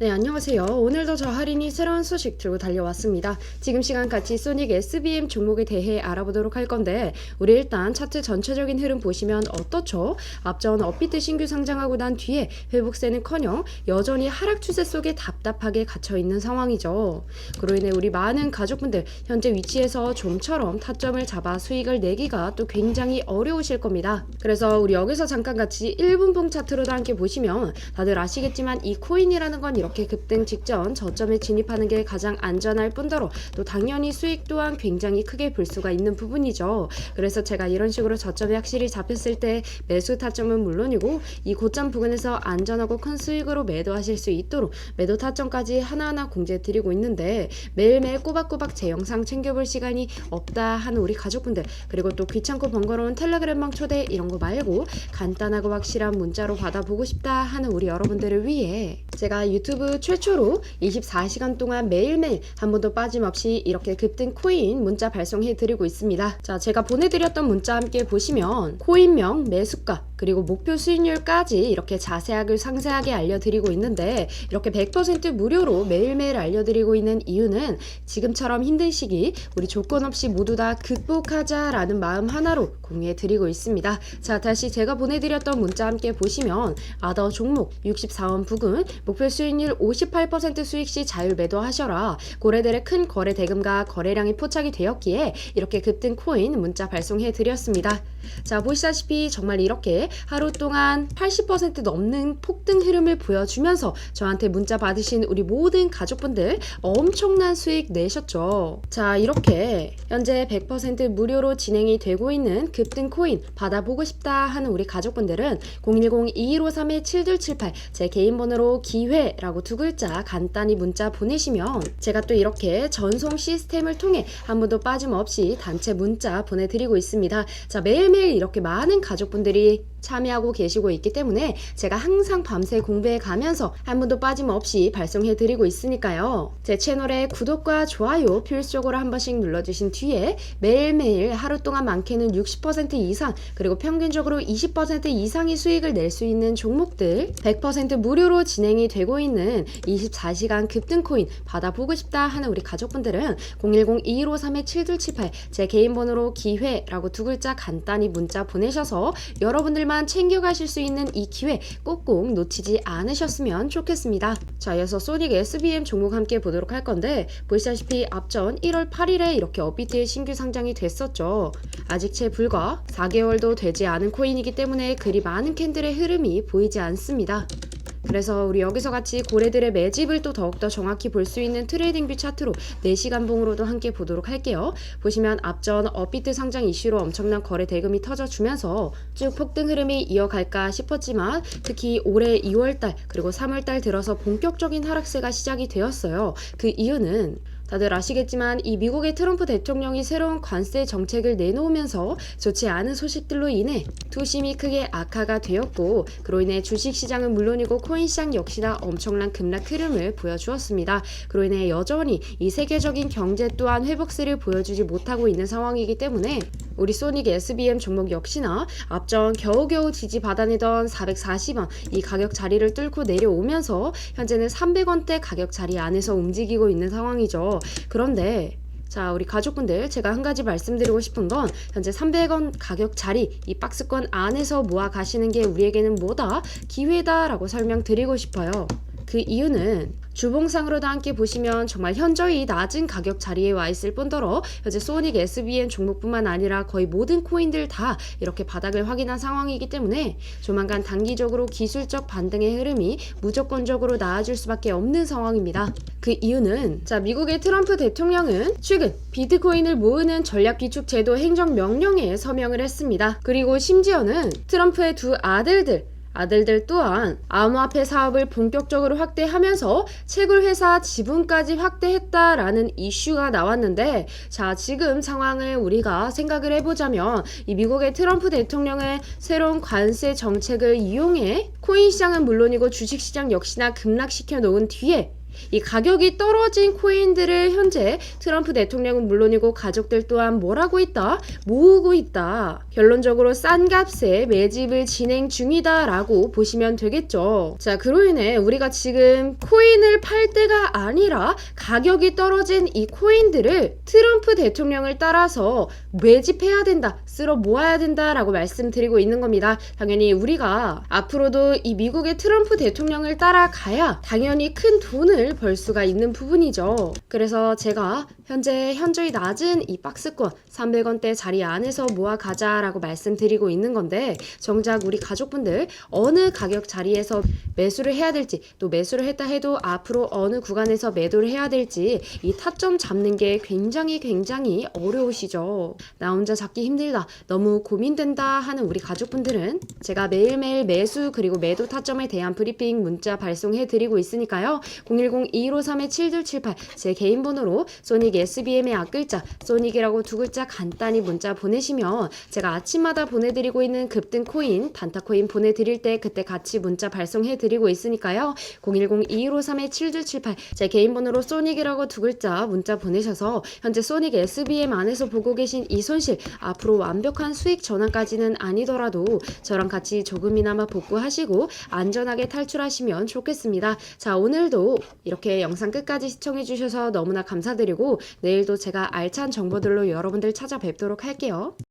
네, 안녕하세요. 오늘도 저 할인이 새로운 소식 들고 달려왔습니다. 지금 시간 같이 소닉 SBM 종목에 대해 알아보도록 할 건데, 우리 일단 차트 전체적인 흐름 보시면 어떻죠? 앞전 업비트 신규 상장하고 난 뒤에 회복세는 커녕 여전히 하락 추세 속에 답답하게 갇혀 있는 상황이죠. 그로 인해 우리 많은 가족분들 현재 위치에서 좀처럼 타점을 잡아 수익을 내기가 또 굉장히 어려우실 겁니다. 그래서 우리 여기서 잠깐 같이 1분봉 차트로도 함께 보시면 다들 아시겠지만 이 코인이라는 건 이렇게 급등 직전 저점에 진입하는 게 가장 안전할 뿐더러 또 당연히 수익 또한 굉장히 크게 볼 수가 있는 부분이죠. 그래서 제가 이런 식으로 저점이 확실히 잡혔을 때 매수 타점은 물론이고 이 고점 부근에서 안전하고 큰 수익으로 매도하실 수 있도록 매도 타점까지 하나하나 공지해 드리고 있는데 매일매일 꼬박꼬박 제 영상 챙겨볼 시간이 없다 하는 우리 가족분들 그리고 또 귀찮고 번거로운 텔레그램방 초대 이런 거 말고 간단하고 확실한 문자로 받아보고 싶다 하는 우리 여러분들을 위해 제가 유튜브 최초로 24시간 동안 매일매일 한 번도 빠짐없이 이렇게 급등 코인 문자 발송해 드리고 있습니다. 자, 제가 보내드렸던 문자 함께 보시면 코인명, 매수가, 그리고 목표 수익률까지 이렇게 자세하게 상세하게 알려드리고 있는데 이렇게 100% 무료로 매일매일 알려드리고 있는 이유는 지금처럼 힘든 시기 우리 조건 없이 모두 다 극복하자라는 마음 하나로 공유해 드리고 있습니다. 자, 다시 제가 보내드렸던 문자 함께 보시면 아더 종목 64원 부근 목표 수익률 58% 수익 시 자율 매도하셔라. 고래들의 큰 거래 대금과 거래량이 포착이 되었기에 이렇게 급등 코인 문자 발송해 드렸습니다. 자, 보시다시피 정말 이렇게 하루 동안 80% 넘는 폭등 흐름을 보여주면서 저한테 문자 받으신 우리 모든 가족분들 엄청난 수익 내셨죠. 자, 이렇게 현재 100% 무료로 진행이 되고 있는 급등 코인 받아보고 싶다 하는 우리 가족분들은 010-2153-7278 제 개인 번호로 기회라고 두 글자 간단히 문자 보내시면 제가 또 이렇게 전송 시스템을 통해 한 번도 빠짐없이 단체 문자 보내드리고 있습니다. 자, 매일매일 이렇게 많은 가족분들이 참여하고 계시고 있기 때문에 제가 항상 밤새 공부해 가면서 한 번도 빠짐없이 발송해 드리고 있으니까요. 제 채널에 구독과 좋아요 필수적으로 한 번씩 눌러주신 뒤에 매일매일 하루 동안 많게는 60% 이상 그리고 평균적으로 20% 이상의 수익을 낼 수 있는 종목들 100% 무료로 진행이 되고 있는 24시간 급등 코인 받아보고 싶다 하는 우리 가족분들은 010-2153-7278 제 개인 번호로 기회라고 두 글자 간단히 문자 보내셔서 여러분들 만 챙겨가실 수 있는 이 기회 꼭꼭 놓치지 않으셨으면 좋겠습니다. 자, 이어서 소닉 SBM 종목 함께 보도록 할 건데 보시다시피 앞전 1월 8일에 이렇게 업비트에 신규 상장이 됐었죠. 아직 채 불과 4개월도 되지 않은 코인이기 때문에 그리 많은 캔들의 흐름이 보이지 않습니다. 그래서 우리 여기서 같이 고래들의 매집을 또 더욱더 정확히 볼 수 있는 트레이딩 뷰 차트로 4시간 봉으로도 함께 보도록 할게요. 보시면 앞전 업비트 상장 이슈로 엄청난 거래 대금이 터져주면서 쭉 폭등 흐름이 이어갈까 싶었지만 특히 올해 2월달 그리고 3월달 들어서 본격적인 하락세가 시작이 되었어요. 그 이유는 다들 아시겠지만 이 미국의 트럼프 대통령이 새로운 관세 정책을 내놓으면서 좋지 않은 소식들로 인해 투심이 크게 악화가 되었고 그로 인해 주식 시장은 물론이고 코인 시장 역시나 엄청난 급락 흐름을 보여주었습니다. 그로 인해 여전히 이 세계적인 경제 또한 회복세를 보여주지 못하고 있는 상황이기 때문에 우리 소닉 SBM 종목 역시나 앞전 겨우겨우 지지 받아내던 440원 이 가격 자리를 뚫고 내려오면서 현재는 300원대 가격 자리 안에서 움직이고 있는 상황이죠. 그런데 자, 우리 가족분들 제가 한 가지 말씀드리고 싶은 건 현재 300원 가격 자리 이 박스권 안에서 모아 가시는 게 우리에게는 뭐다? 기회다라고 설명드리고 싶어요. 그 이유는 주봉상으로도 함께 보시면 정말 현저히 낮은 가격 자리에 와 있을 뿐더러 현재 소닉 SBN 종목뿐만 아니라 거의 모든 코인들 다 이렇게 바닥을 확인한 상황이기 때문에 조만간 단기적으로 기술적 반등의 흐름이 무조건적으로 나아질 수밖에 없는 상황입니다. 그 이유는 자 미국의 트럼프 대통령은 최근 비트코인을 모으는 전략 기축 제도 행정 명령에 서명을 했습니다. 그리고 심지어는 트럼프의 두 아들들 아들들 또한 암호화폐 사업을 본격적으로 확대하면서 채굴 회사 지분까지 확대했다라는 이슈가 나왔는데 자 지금 상황을 우리가 생각을 해보자면 이 미국의 트럼프 대통령은 새로운 관세 정책을 이용해 코인 시장은 물론이고 주식 시장 역시나 급락시켜 놓은 뒤에 이 가격이 떨어진 코인들을 현재 트럼프 대통령은 물론이고 가족들 또한 뭘 하고 있다? 모으고 있다. 결론적으로 싼 값에 매집을 진행 중이다라고 보시면 되겠죠. 자, 그로 인해 우리가 지금 코인을 팔 때가 아니라 가격이 떨어진 이 코인들을 트럼프 대통령을 따라서 매집해야 된다, 쓸어 모아야 된다라고 말씀드리고 있는 겁니다. 당연히 우리가 앞으로도 이 미국의 트럼프 대통령을 따라가야 당연히 큰 돈을 벌 수가 있는 부분이죠. 그래서 제가 현재 현저히 낮은 이 박스권 300원대 자리 안에서 모아가자라고 말씀드리고 있는 건데 정작 우리 가족분들 어느 가격 자리에서 매수를 해야 될지 또 매수를 했다 해도 앞으로 어느 구간에서 매도를 해야 될지 이 타점 잡는 게 굉장히 굉장히 어려우시죠. 나 혼자 잡기 힘들다. 너무 고민된다 하는 우리 가족분들은 제가 매일매일 매수 그리고 매도 타점에 대한 브리핑 문자 발송해 드리고 있으니까요. 010-2153-7278 제 개인 번호로 소닉 SBM의 앞글자 소닉이라고 두 글자 간단히 문자 보내시면 제가 아침마다 보내드리고 있는 급등 코인 단타 코인 보내드릴 때 그때 같이 문자 발송해 드리고 있으니까요. 010-2153-7278 제 개인 번호로 소닉이라고 두 글자 문자 보내셔서 현재 소닉 SBM 안에서 보고 계신 이 손실 앞으로 완벽한 수익 전환까지는 아니더라도 저랑 같이 조금이나마 복구하시고 안전하게 탈출하시면 좋겠습니다. 자, 오늘도 이렇게 영상 끝까지 시청해 주셔서 너무나 감사드리고 내일도 제가 알찬 정보들로 여러분들 찾아뵙도록 할게요.